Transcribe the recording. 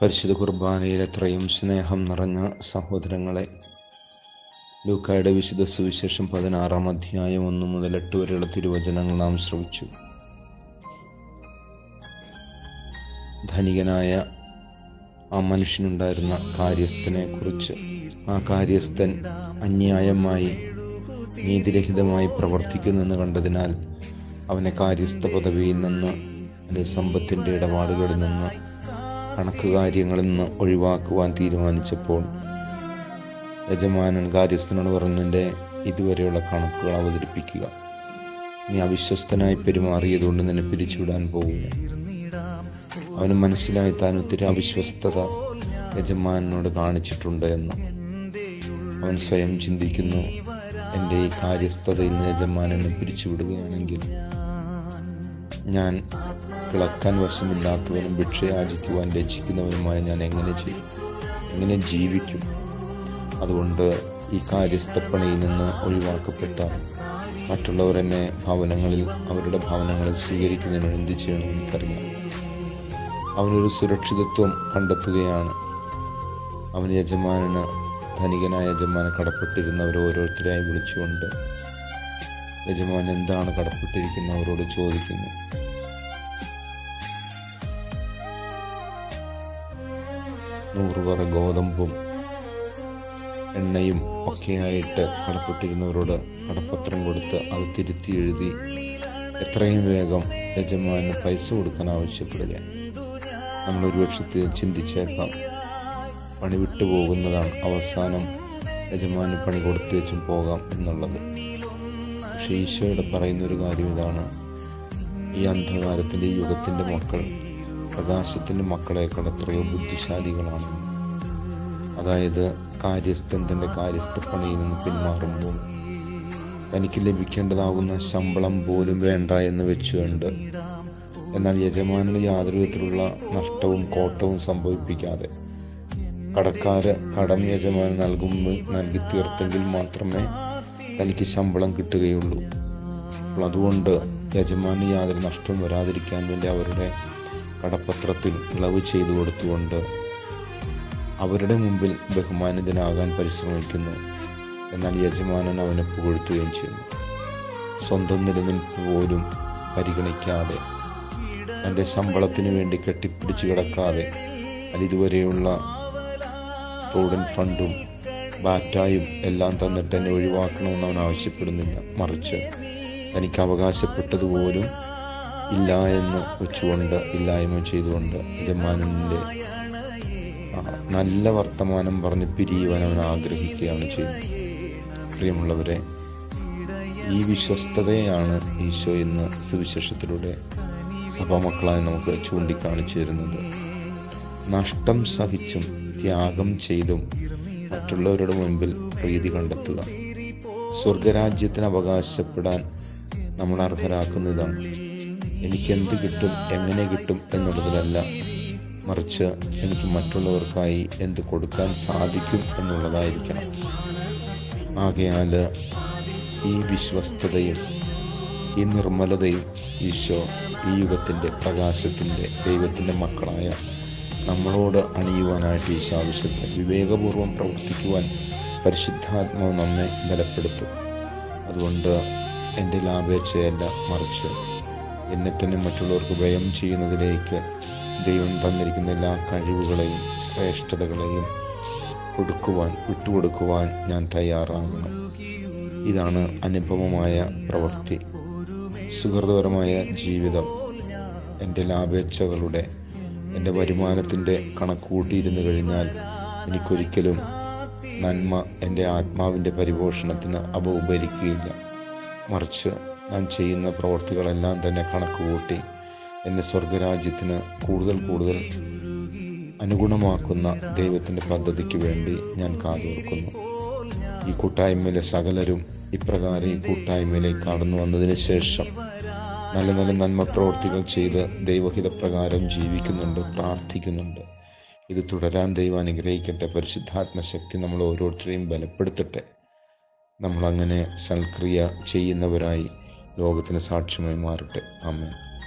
പരിശുദ്ധ കുർബാനയിൽ എത്രയും സ്നേഹം നിറഞ്ഞ സഹോദരങ്ങളെ ലൂക്കായുടെ വിശുദ്ധ സുവിശേഷം പതിനാറാം അധ്യായം ഒന്ന് മുതൽ എട്ട് വരെയുള്ള തിരുവചനങ്ങൾ നാം ശ്രവിച്ചു. ധനികനായ ആ മനുഷ്യനുണ്ടായിരുന്ന കാര്യസ്ഥനെ കുറിച്ച് ആ കാര്യസ്ഥൻ അന്യായമായി നീതിരഹിതമായി പ്രവർത്തിക്കുന്നെന്ന് കണ്ടതിനാൽ അവനെ കാര്യസ്ഥ പദവിയിൽ നിന്ന് അതിന്റെ സമ്പത്തിന്റെ ഇടപാടുകളിൽ നിന്ന് കണക്ക് കാര്യങ്ങളിൽ നിന്ന് ഒഴിവാക്കുവാൻ തീരുമാനിച്ചപ്പോൾ യജമാനൻ കാര്യസ്ഥനോട് പറഞ്ഞതിന്റെ ഇതുവരെയുള്ള കണക്കുകൾ അവതരിപ്പിക്കുക. നീ അവിശ്വസ്തനായി പെരുമാറിയതുകൊണ്ട് നിന്നെ പിരിച്ചുവിടാൻ പോകുന്നു. അവന് മനസ്സിലായി താൻ ഒത്തിരി അവിശ്വസ്തത യജമാനോട് കാണിച്ചിട്ടുണ്ട് എന്ന്. അവൻ സ്വയം ചിന്തിക്കുന്നു എന്റെ ഈ കാര്യസ്ഥതയിൽ നിന്ന് യജമാനനെ പിരിച്ചുവിടുകയാണെങ്കിൽ ഞാൻ കിളക്കാൻ വശമില്ലാത്തവനും ഭിക്ഷയാചിക്കുവാൻ യാചിക്കുവാൻ ഞാൻ എങ്ങനെ ചെയ്യും? എങ്ങനെ ജീവിക്കും? അതുകൊണ്ട് ഈ കാര്യസ്ഥപ്പണിയിൽ നിന്ന് ഒഴിവാക്കപ്പെട്ട മറ്റുള്ളവർ എന്നെ ഭവനങ്ങളിൽ അവരുടെ ഭവനങ്ങളിൽ സ്വീകരിക്കുന്നതിന് എന്ത് ചെയ്യണം എനിക്കറിയാം. അവനൊരു സുരക്ഷിതത്വം കണ്ടെത്തുകയാണ്. അവൻ യജമാനന് ധനികനായ യജമാനെ കടപ്പെട്ടിരുന്നവർ ഓരോരുത്തരായി വിളിച്ചുകൊണ്ട് യജമാൻ എന്താണ് കടപ്പെട്ടിരിക്കുന്നവരോട് ചോദിക്കുന്നു. നൂറ് പറ ഗോതമ്പും എണ്ണയും ഒക്കെയായിട്ട് കടപ്പെട്ടിരുന്നവരോട് കടപ്പത്രം കൊടുത്ത് അത് തിരുത്തി എഴുതി എത്രയും വേഗം യജമാന് പൈസ കൊടുക്കാൻ ആവശ്യപ്പെടുക. നമ്മൾ ഒരു പക്ഷത്തെ ചിന്തിച്ചേക്കാം. പണി വിട്ടു പോകുന്നതാണ് അവസാനം യജമാന് പണി കൊടുത്തേച്ചും പോകാം എന്നുള്ളത്. പക്ഷേ ഈശോയുടെ പറയുന്നൊരു കാര്യം ഇതാണ്. ഈ അന്ധകാരത്തിന്റെ യുഗത്തിന്റെ മക്കൾ പ്രകാശത്തിന്റെ മക്കളെക്കാൾ എത്രയോ ബുദ്ധിശാലികളാണ്. അതായത് കാര്യസ്ഥൻ തന്റെ കാര്യസ്ഥ പണിയിൽ നിന്ന് പിന്മാറുമ്പോൾ തനിക്ക് ലഭിക്കേണ്ടതാകുന്ന ശമ്പളം പോലും വേണ്ട എന്ന് വെച്ചുകൊണ്ട് എന്നാൽ യജമാനന് യാതൊരു വിധത്തിലുള്ള നഷ്ടവും കോട്ടവും സംഭവിപ്പിക്കാതെ കടക്കാര് കടം യജമാനൻ നൽകുമ്പോൾ നൽകി തീർത്തെങ്കിൽ മാത്രമേ തനിക്ക് ശമ്പളം കിട്ടുകയുള്ളൂ. അപ്പോൾ അതുകൊണ്ട് യജമാന് യാതൊരു നഷ്ടവും വരാതിരിക്കാൻ വേണ്ടി അവരുടെ കടപ്പത്രത്തിൽ ഇളവ് ചെയ്തു കൊടുത്തുകൊണ്ട് അവരുടെ മുമ്പിൽ ബഹുമാനിതനാകാൻ പരിശ്രമിക്കുന്നു. എന്നാൽ യജമാനൻ അവനെ പുകഴ്ത്തുകയും ചെയ്യുന്നു. സ്വന്തം നിലനിൽപ്പ് പോലും പരിഗണിക്കാതെ തന്റെ ശമ്പളത്തിന് വേണ്ടി കെട്ടിപ്പിടിച്ച് കിടക്കാതെ അതിതുവരെയുള്ള പ്രൂഡന്റ് ഫണ്ടും ബാറ്റായും എല്ലാം തന്നിട്ട് എന്നെ ഒഴിവാക്കണമെന്ന് അവൻ ആവശ്യപ്പെടുന്നില്ല. മറിച്ച് തനിക്ക് അവകാശപ്പെട്ടതുപോലും ഇല്ല എന്ന് വെച്ചുകൊണ്ട് ഇല്ലായ്മ ചെയ്തുകൊണ്ട് യജമാനന്റെ നല്ല വർത്തമാനം പറഞ്ഞ് പിരിയുവാൻ അവൻ ആഗ്രഹിക്കുകയാണ് ചെയ്യുന്നത്. പ്രിയമുള്ളവരെ ഈ വിശ്വസ്തതയാണ് ഈശോ ഇന്ന് സുവിശേഷത്തിലൂടെ സഭാമക്കളായി നമുക്ക് ചൂണ്ടിക്കാണിച്ചു തരുന്നത്. നഷ്ടം സഹിച്ചും ത്യാഗം ചെയ്തും മറ്റുള്ളവരുടെ മുൻപിൽ പ്രീതി കണ്ടെത്തുക. സ്വർഗരാജ്യത്തിന് അവകാശപ്പെടാൻ നമ്മൾ അർഹരാക്കുന്നതാണ്. എനിക്കെന്ത് കിട്ടും എങ്ങനെ കിട്ടും എന്നുള്ളതിലല്ല. മറിച്ച് എനിക്ക് മറ്റുള്ളവർക്കായി എന്ത് കൊടുക്കാൻ സാധിക്കും എന്നുള്ളതായിരിക്കണം. ആകയാൽ ഈ വിശ്വസ്തതയും ഈ നിർമ്മലതയും ഈശോ ഈ യുഗത്തിന്റെ പ്രകാശത്തിന്റെ ദൈവത്തിന്റെ മക്കളായ നമ്മളോട് അണിയുവാനായിട്ട് ഈശോ ആവശ്യത്തെ വിവേകപൂർവം പ്രവർത്തിക്കുവാൻ പരിശുദ്ധാത്മാവ് നമ്മെ ബലപ്പെടുത്തും. അതുകൊണ്ട് എന്റെ ലാഭേച്ഛയല്ല മറിച്ച് എന്നെ തന്നെ മറ്റുള്ളവർക്ക് ഭയം ചെയ്യുന്നതിലേക്ക് ദൈവം തന്നിരിക്കുന്ന എല്ലാ കഴിവുകളെയും ശ്രേഷ്ഠതകളെയും കൊടുക്കുവാൻ വിട്ടുകൊടുക്കുവാൻ ഞാൻ തയ്യാറാകണം ഇതാണ് അനുഭവമായ പ്രവൃത്തി. സുഹൃതപരമായ ജീവിതം എന്റെ ലാഭേച്ഛകളുടെ എന്റെ വരുമാനത്തിന്റെ കണക്കൂട്ടിയിരുന്നു കഴിഞ്ഞാൽ എനിക്കൊരിക്കലും നന്മ എന്റെ ആത്മാവിന്റെ പരിപോഷണത്തിന് അവ ഉപരിക്കുകയില്ല മറിച്ച് ഞാൻ ചെയ്യുന്ന പ്രവർത്തികളെല്ലാം തന്നെ കണക്ക് കൂട്ടി എന്നെ സ്വർഗരാജ്യത്തിന് കൂടുതൽ കൂടുതൽ അനുഗുണമാക്കുന്ന ദൈവത്തിന്റെ പദ്ധതിക്ക് വേണ്ടി ഞാൻ കാതോർക്കുന്നു. ഈ കൂട്ടായ്മയിലെ സകലരും ഇപ്രകാരം ഈ കൂട്ടായ്മയിലേക്ക് കടന്നു വന്നതിന് ശേഷം നല്ല നല്ല നന്മ പ്രവർത്തികൾ ചെയ്ത് ദൈവഹിതപ്രകാരം ജീവിക്കുന്നുണ്ട് പ്രാർത്ഥിക്കുന്നുണ്ട്. ഇത് തുടരാൻ ദൈവം അനുഗ്രഹിക്കട്ടെ. പരിശുദ്ധാത്മശക്തി നമ്മൾ ഓരോരുത്തരെയും ബലപ്പെടുത്തട്ടെ. നമ്മളങ്ങനെ സൽക്രിയ ചെയ്യുന്നവരായി ലോകത്തിന് സാക്ഷ്യമായി മാറട്ടെ. അമ്മ